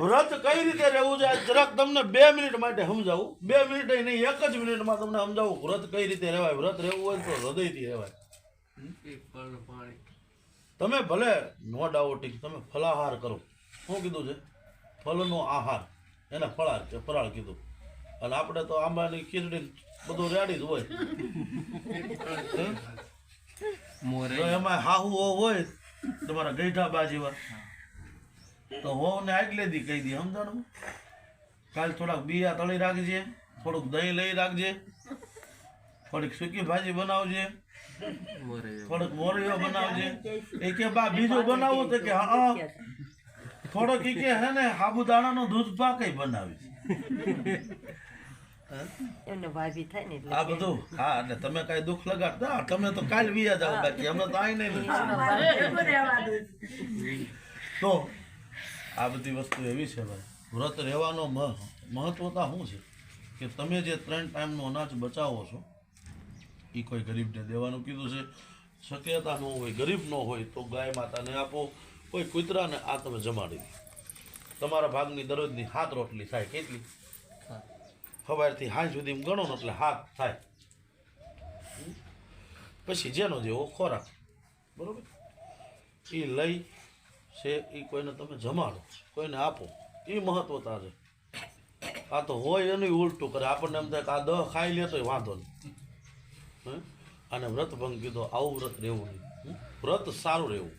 વ્રત કઈ રીતે રહેવું છે? જરાક તમને બે મિનિટ માટે સમજાવું. બે મિનિટ નહીં એક જ મિનિટમાં તમને સમજાવું વ્રત કઈ રીતે રહેવાય. વ્રત રહેવું હોય તો હૃદયથી રહેવાય. તમે ભલે નો ડાઉટિંગ તમે ફલાહાર કરો. શું કીધું છે? ફલનો આહાર. એને ફળાર કે ફરાળ કીધું. અને આપણે તો આંબાની ખીચડી બધું રેડી જ હોય. તો એમાં હાહુ હોય તમારા ગઈઠા બાજીવા તો વહુને આગલે દી કહી દે સમજાણું? કાલ થોડાક બિયા તળી રાખજે થોડુંક દહીં લઈ રાખજે થોડીક સૂકી ભાજી બનાવજે થોડોક મોરીઓ બનાવજે. એ કે બા બીજું બનાવવું તો કે હા થોડોક એ કે હે ને સાબુદાણાનું દૂધ પાક બનાવી. એમને ભાભી થાય ને આ બધું? હા એટલે તમે કઈ દુઃખ લગાડતા? તમે તો કાલ વિયા જાવ બાકી અમે તો આઈ નહીં તો આ બધી વસ્તુ એવી છે ભાઈ. વ્રત રહેવાનો મહ- મહત્વતા શું છે? કે તમે જે ત્રણ ટાઈમનું અનાજ બચાવો છો એ કોઈ ગરીબને દેવાનું કીધું છે. શક્યતા ન હોય, ગરીબ ન હોય, તો ગાય માતાને આપો, કોઈ કૂતરાને આ તમે જમાડી દો. તમારા ભાગની દરરોજની હાથ રોટલી થાય કેટલી? સવારથી હાંજ સુધી ગણો ને એટલે હાથ થાય. પછી જેનો જેવો ખોરાક. બરાબર? એ લઈ છે, એ કોઈને તમે જમાડો, કોઈને આપો. એ મહત્વતા છે. આ તો હોય એનું ઉલટું કરે. આપણને એમ થાય કે આ દહ ખાઈ લે તોય વાંધો નહીં. હે? અને વ્રત ભંગ કીધો આવું વ્રત રહેવું નહીં. વ્રત સારું રહેવું.